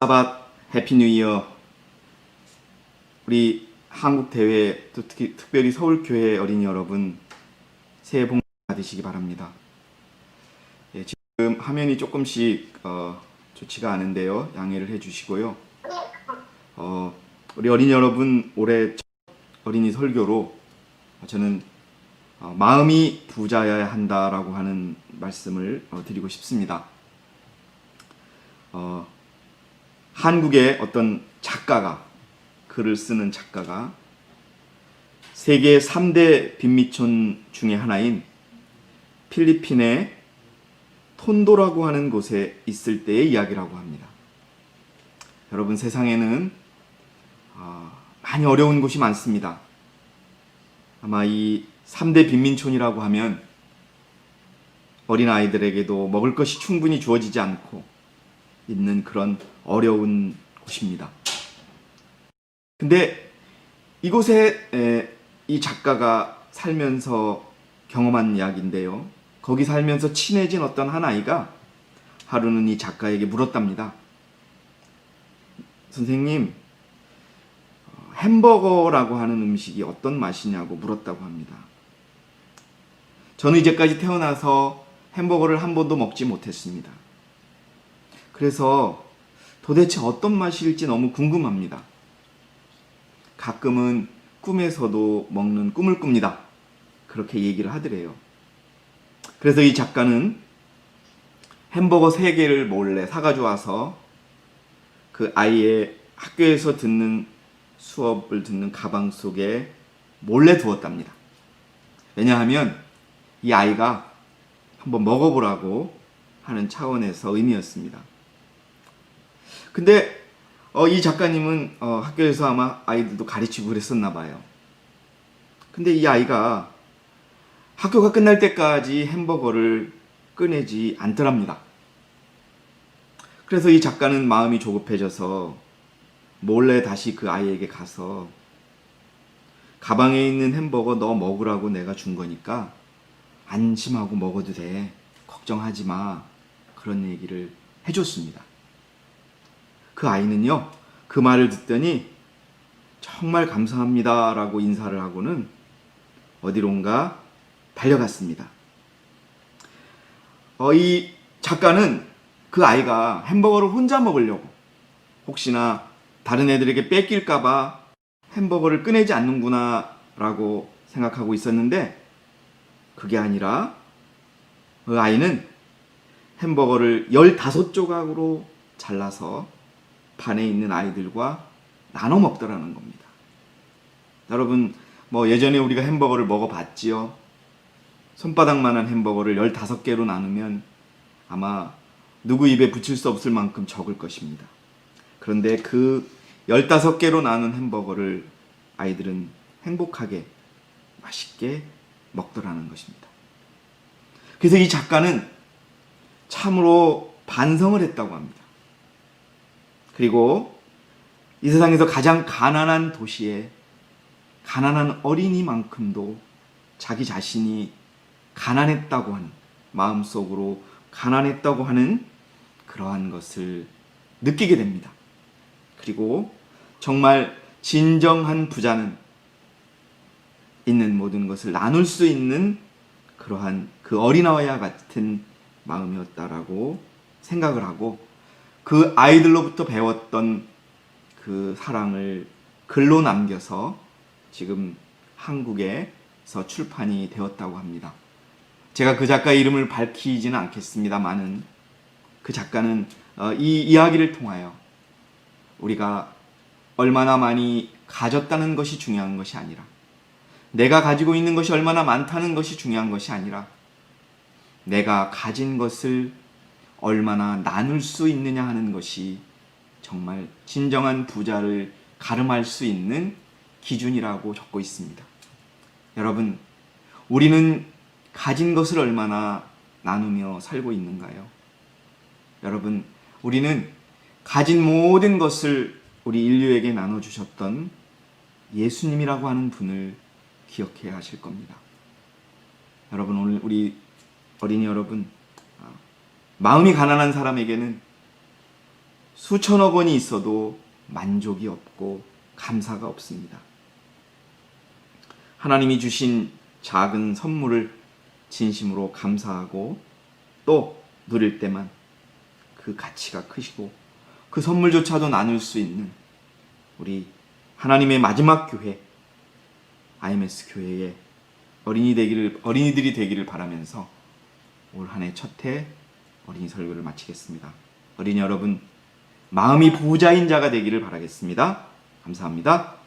사bat 해피 뉴 이어 우리 한국 대회 또 특히 특별히 서울 교회 어린이 여러분 새해 복 받으시기 바랍니다. 예, 지금 화면이 조금씩 어, 좋지가 않은데요 양해를 해주시고요. 어, 우리 어린이 여러분 올해 첫 어린이 설교로 저는 어, 마음이 부자여야 한다라고 하는 말씀을 어, 드리고 싶습니다. 어, 한국의 어떤 작가가 글을 쓰는 작가가 세계 3대 빈민촌 중의 하나인 필리핀의 톤도라고 하는 곳에 있을 때의 이야기라고 합니다. 여러분 세상에는 아, 많이 어려운 곳이 많습니다. 아마 이 3대 빈민촌이라고 하면 어린 아이들에게도 먹을 것이 충분히 주어지지 않고 있는 그런 어려운 곳입니다. 근데 이곳에 에, 이 작가가 살면서 경험한 이야기인데요. 거기 살면서 친해진 어떤 한 아이가 하루는 이 작가에게 물었답니다. 선생님, 어, 햄버거라고 하는 음식이 어떤 맛이냐고 물었다고 합니다. 저는 이제까지 태어나서 햄버거를 한 번도 먹지 못했습니다. 그래서 도대체 어떤 맛일지 너무 궁금합니다. 가끔은 꿈에서도 먹는 꿈을 꿉니다. 그렇게 얘기를 하더래요. 그래서 이 작가는 햄버거 3개를 몰래 사가지고 와서 그 아이의 학교에서 듣는 수업을 듣는 가방 속에 몰래 두었답니다. 왜냐하면 이 아이가 한번 먹어보라고 하는 차원에서 의미였습니다. 근데 어, 이 작가님은 어, 학교에서 아마 아이들도 가르치고 그랬었나 봐요. 근데 이 아이가 학교가 끝날 때까지 햄버거를 꺼내지 않더랍니다. 그래서 이 작가는 마음이 조급해져서 몰래 다시 그 아이에게 가서 가방에 있는 햄버거 너 먹으라고 내가 준 거니까 안심하고 먹어도 돼. 걱정하지 마. 그런 얘기를 해줬습니다. 그 아이는요, 그 말을 듣더니 정말 감사합니다 라고 인사를 하고는 어디론가 달려갔습니다. 어, 이 작가는 그 아이가 햄버거를 혼자 먹으려고 혹시나 다른 애들에게 뺏길까봐 햄버거를 꺼내지 않는구나 라고 생각하고 있었는데 그게 아니라 그 아이는 햄버거를 15조각으로 잘라서 반에 있는 아이들과 나눠 먹더라는 겁니다. 여러분, 뭐 예전에 우리가 햄버거를 먹어봤지요. 손바닥만한 햄버거를 15개로 나누면 아마 누구 입에 붙일 수 없을 만큼 적을 것입니다. 그런데 그 15개로 나눈 햄버거를 아이들은 행복하게 맛있게 먹더라는 것입니다. 그래서 이 작가는 참으로 반성을 했다고 합니다. 그리고 이 세상에서 가장 가난한 도시에 가난한 어린이만큼도 자기 자신이 가난했다고 하는 마음속으로 가난했다고 하는 그러한 것을 느끼게 됩니다. 그리고 정말 진정한 부자는 있는 모든 것을 나눌 수 있는 그러한 그 어린아이와 같은 마음이었다라고 생각을 하고 그 아이들로부터 배웠던 그 사랑을 글로 남겨서 지금 한국에서 출판이 되었다고 합니다. 제가 그 작가 이름을 밝히지는 않겠습니다만은 그 작가는 어, 이 이야기를 통하여 우리가 얼마나 많이 가졌다는 것이 중요한 것이 아니라 내가 가지고 있는 것이 얼마나 많다는 것이 중요한 것이 아니라 내가 가진 것을 얼마나 나눌 수 있느냐 하는 것이 정말 진정한 부자를 가름할 수 있는 기준이라고 적고 있습니다. 여러분, 우리는 가진 것을 얼마나 나누며 살고 있는가요? 여러분, 우리는 가진 모든 것을 우리 인류에게 나눠주셨던 예수님이라고 하는 분을 기억해야 하실 겁니다. 여러분, 오늘 우리 어린이 여러분, 마음이 가난한 사람에게는 수천억 원이 있어도 만족이 없고 감사가 없습니다. 하나님이 주신 작은 선물을 진심으로 감사하고 또 누릴 때만 그 가치가 크시고 그 선물조차도 나눌 수 있는 우리 하나님의 마지막 교회 IMS 교회의 어린이 되기를 어린이들이 되기를 바라면서 올 한해 첫해 어린이 설교를 마치겠습니다. 어린이 여러분 마음이 부자인 자가 되기를 바라겠습니다. 감사합니다.